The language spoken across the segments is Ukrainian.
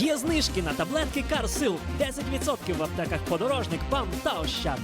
Є знижки на таблетки Карсил 10% в аптеках подорожник, ПАМ та Ощад.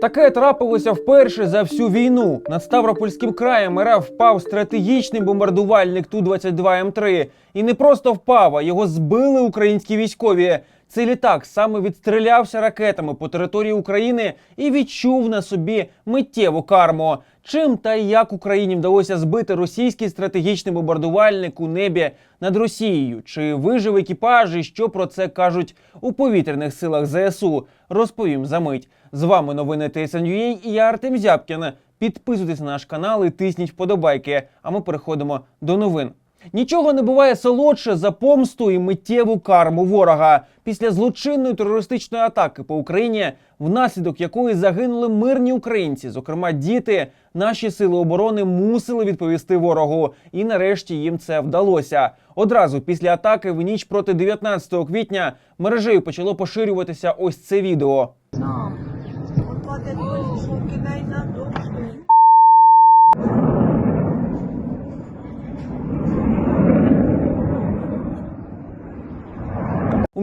Таке трапилося вперше за всю війну. Над Ставропольським краєм РФ впав стратегічний бомбардувальник Ту-22М3. І не просто впав, а його збили українські військові. Цей літак саме відстрілявся ракетами по території України і відчув на собі миттєву карму. Чим та як Україні вдалося збити російський стратегічний бомбардувальник у небі над Росією? Чи вижив екіпаж і що про це кажуть у повітряних силах ЗСУ? Розповім за мить. З вами новини TSN.ua і я Артем Зябкін. Підписуйтесь на наш канал і тисніть вподобайки. А ми переходимо до новин. Нічого не буває солодше за помсту і миттєву карму ворога після злочинної терористичної атаки по Україні, внаслідок якої загинули мирні українці, зокрема діти. Наші сили оборони мусили відповісти ворогу, і нарешті їм це вдалося. Одразу після атаки в ніч проти 19 квітня мережею почало поширюватися ось це відео.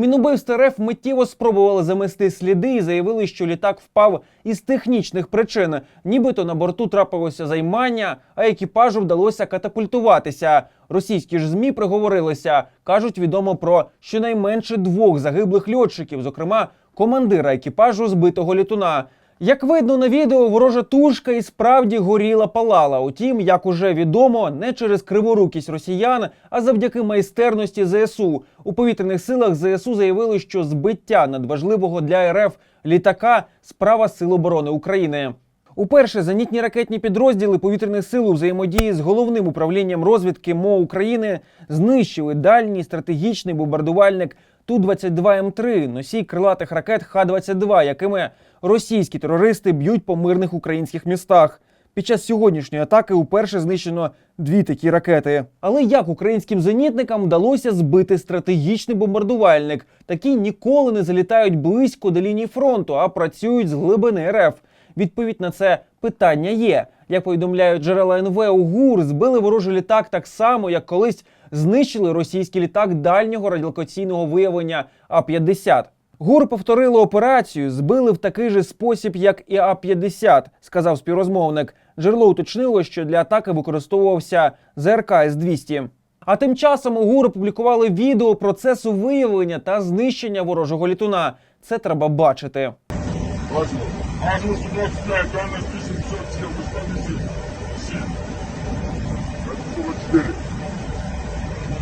У Мінубивств РФ миттєво спробували замести сліди і заявили, що літак впав із технічних причин. Нібито на борту трапилося займання, а екіпажу вдалося катапультуватися. Російські ж змі приговорилися. кажуть, відомо про щонайменше двох загиблих льотчиків, зокрема командира екіпажу збитого літуна. Як видно на відео, ворожа тушка і справді горіла палала. Утім, як уже відомо, не через криворукість росіян, а завдяки майстерності ЗСУ. У повітряних силах ЗСУ заявили, що збиття надважливого для РФ літака справа Сил оборони України. Уперше зенітні ракетні підрозділи повітряних сил у взаємодії з головним управлінням розвідки МО України знищили дальній стратегічний бомбардувальник Ту-22М3, носій крилатих ракет Х-22, якими російські терористи б'ють по мирних українських містах. Під час сьогоднішньої атаки уперше знищено дві такі ракети. Але як українським зенітникам вдалося збити стратегічний бомбардувальник? Такі ніколи не залітають близько до лінії фронту, а працюють з глибини РФ. Відповідь на це питання є. Як повідомляють джерела НВ у ГУР, збили ворожий літак так само, як колись знищили російський літак дальнього радіолокаційного виявлення А-50. ГУР повторило операцію, збили в такий же спосіб, як і А-50, сказав співрозмовник. Джерело уточнило, що для атаки використовувався ЗРК С-200. А тим часом у ГУР опублікували відео процесу виявлення та знищення ворожого літуна. Це треба бачити.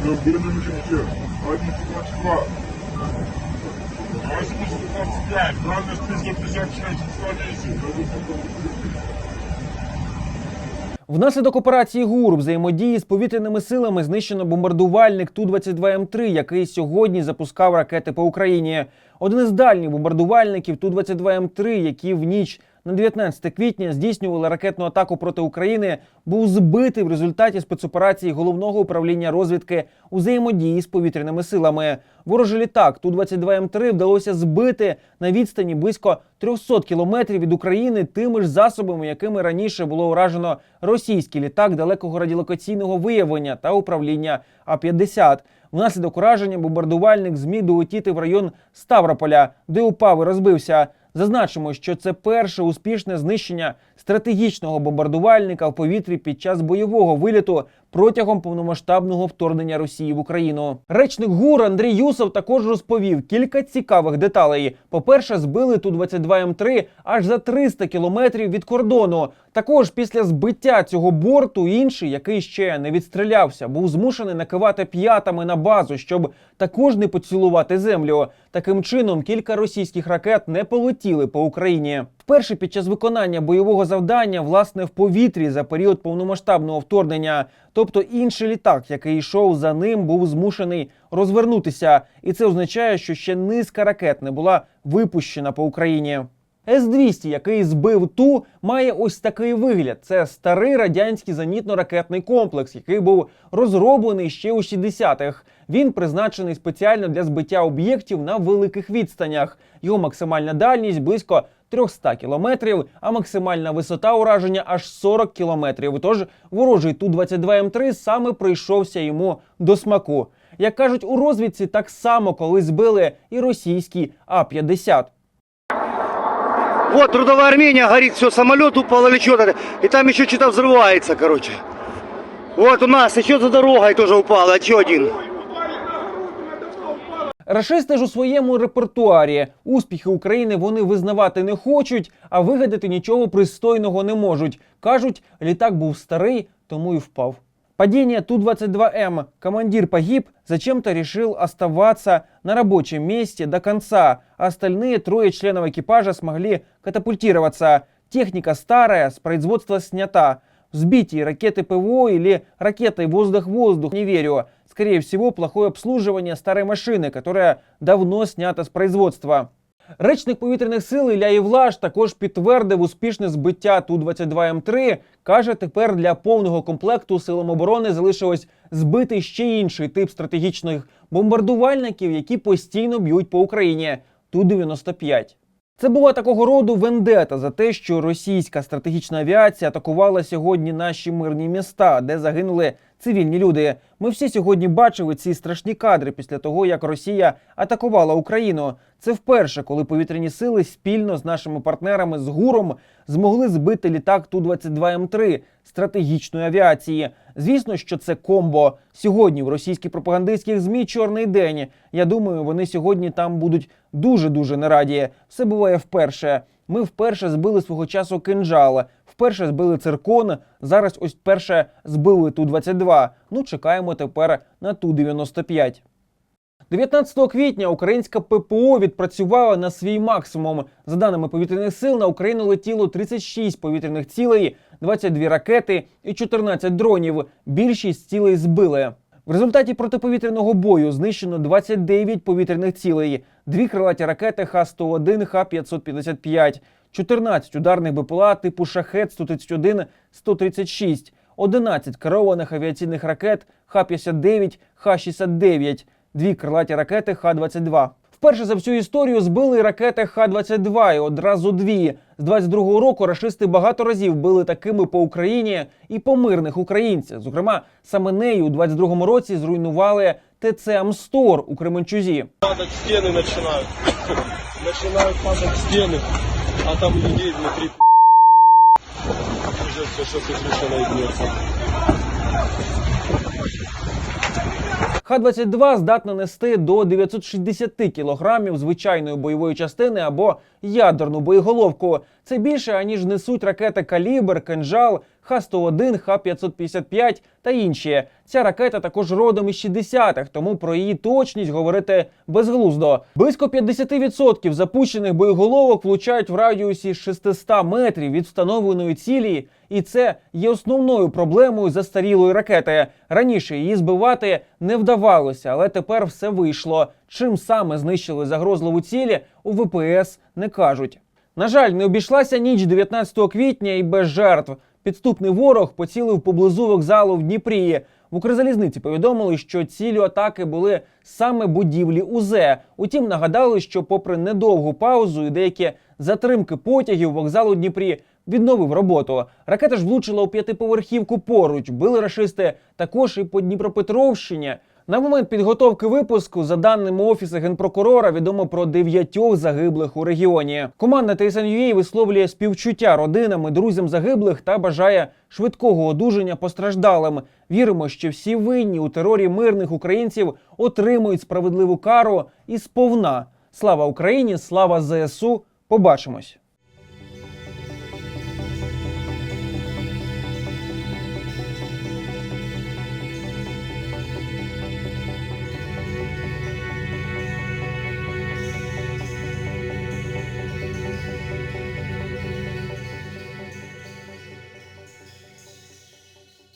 Важно. Важно 125, дальность 1057, выставите 7. Это 4. Прям броневики все. 122. 825, дальность 356, выставите. Внаслідок операції ГУР взаємодії з повітряними силами знищено бомбардувальник Ту-22М3, який сьогодні запускав ракети по Україні. Один із дальніх бомбардувальників Ту-22М3, які в ніч на 19 квітня здійснювали ракетну атаку проти України, був збитий в результаті спецоперації головного управління розвідки у взаємодії з повітряними силами. Ворожий літак Ту-22М3 вдалося збити на відстані близько 300 кілометрів від України тими ж засобами, якими раніше було уражено російський літак далекого радіолокаційного виявлення та управління А-50. Внаслідок ураження бомбардувальник зміг долетіти в район Ставрополя, де упав і розбився. Зазначимо, що це перше успішне знищення стратегічного бомбардувальника в повітрі під час бойового виліту протягом повномасштабного вторгнення Росії в Україну. Речник ГУР Андрій Юсов також розповів кілька цікавих деталей. По-перше, збили ту 22 М3 аж за 300 кілометрів від кордону. Також після збиття цього борту інший, який ще не відстрілявся, був змушений накивати п'ятами на базу, щоб також не поцілувати землю. Таким чином, кілька російських ракет не полетіли по Україні. Вперше під час виконання бойового завдання, власне, в повітрі за період повномасштабного вторгнення. Тобто інший літак, який йшов за ним, був змушений розвернутися, і це означає, що ще низка ракет не була випущена по Україні. С-200, який збив ту, має ось такий вигляд. Це старий радянський зенітно-ракетний комплекс, який був розроблений ще у 60-х. Він призначений спеціально для збиття об'єктів на великих відстанях. Його максимальна дальність близько 300 кілометрів, а максимальна висота ураження аж 40 кілометрів. Тож ворожий Ту-22М3 саме прийшовся йому до смаку. Як кажуть у розвідці, так само колись збили і російський А-50. Вот трудовая Армения горит, все, самолет упал или что-то. Там еще что-то взрывается, короче. У нас еще за дорогой тоже упало, еще один. Рашисти ж у своєму репертуарі успіхи України вони визнавати не хочуть, а вигадати нічого пристойного не можуть. Кажуть, літак був старий, тому і впав. Падение Ту-22М. Командир погиб, зачем-то решил оставаться на рабочем месте до конца. а Остальные трое членов экипажа смогли катапультироваться. Техника старая, с производства снята. Взбитие ракеты ПВО или ракетой воздух-воздух не верю. Скорее всего, плохое обслуживание старой машины, которая давно снята з производства. Речник повітряних сил Ілля Євлаш також підтвердив успішне збиття Ту-22М3. Каже, тепер для повного комплекту силам оборони залишилось збити ще інший тип стратегічних бомбардувальників, які постійно б'ють по Україні Ту-95. Це була такого роду вендета за те, що російська стратегічна авіація атакувала сьогодні наші мирні міста, де загинули цивільні люди. Ми всі сьогодні бачили ці страшні кадри після того, як Росія атакувала Україну. Це вперше, коли повітряні сили спільно з нашими партнерами з ГУРом змогли збити літак Ту-22М3 стратегічної авіації. Звісно, що це комбо. Сьогодні в російських пропагандистських змі чорний день. Я думаю, вони сьогодні там будуть дуже дуже не раді. Все буває вперше. Ми вперше збили свого часу кинжал, вперше збили циркон. Зараз ось вперше збили Ту-22. Ну чекаємо тепер на Ту-95. 19 квітня українська ППО відпрацювала на свій максимум. За даними повітряних сил, на Україну летіло 36 повітряних цілей, 22 ракети і 14 дронів. Більшість цілей збили. В результаті протиповітряного бою знищено 29 повітряних цілей, дві крилаті ракети Х-101, Х-555, 14 ударних БПЛА типу Шахет 131, 136, 11 керованих авіаційних ракет Х-59, Х-69, дві крилаті ракети Х-22. Вперше за всю історію збили і ракети Х-22 і одразу дві. З 22-го року рашисти багато разів били такими по Україні і по мирних українцях. Зокрема, саме нею у 22-му році зруйнували ТЦ Амстор у Кременчузі. падать стены начинают. Начинают падать стены, а там людей внутри уже все, что ты слышно найдется. Х-22 здатна нести до 960 кілограмів звичайної бойової частини або ядерну боєголовку. Це більше аніж несуть ракети Калібр, Кинжал, Х-101, Х-555 та інші. Ця ракета також родом із 60-х, тому про її точність говорити безглуздо. Близько 50% запущених боєголовок влучають в радіусі 600 метрів від встановленої цілі, і це є основною проблемою застарілої ракети. Раніше її збивати не вдавалося, але тепер все вийшло. Чим саме знищили загрозливу цілі, у ВПС не кажуть. На жаль, не обійшлася ніч 19 квітня і без жертв. Підступний ворог поцілив поблизу вокзалу в Дніпрі. В Укрзалізниці повідомили, що цілі атаки були саме будівлі УЗЕ. Утім, нагадали, що, попри недовгу паузу і деякі затримки потягів, вокзал у Дніпрі відновив роботу. Ракета ж влучила у п'ятиповерхівку поруч. Били рашисти також і по Дніпропетровщині. На момент підготовки випуску, за даними офісу генпрокурора, відомо про дев'ятьох загиблих у регіоні. Команда TSN.ua висловлює співчуття родинам і друзям загиблих та бажає швидкого одужання постраждалим. Віримо, що всі винні у терорі мирних українців отримують справедливу кару і сповна. Слава Україні! Слава ЗСУ! Побачимось!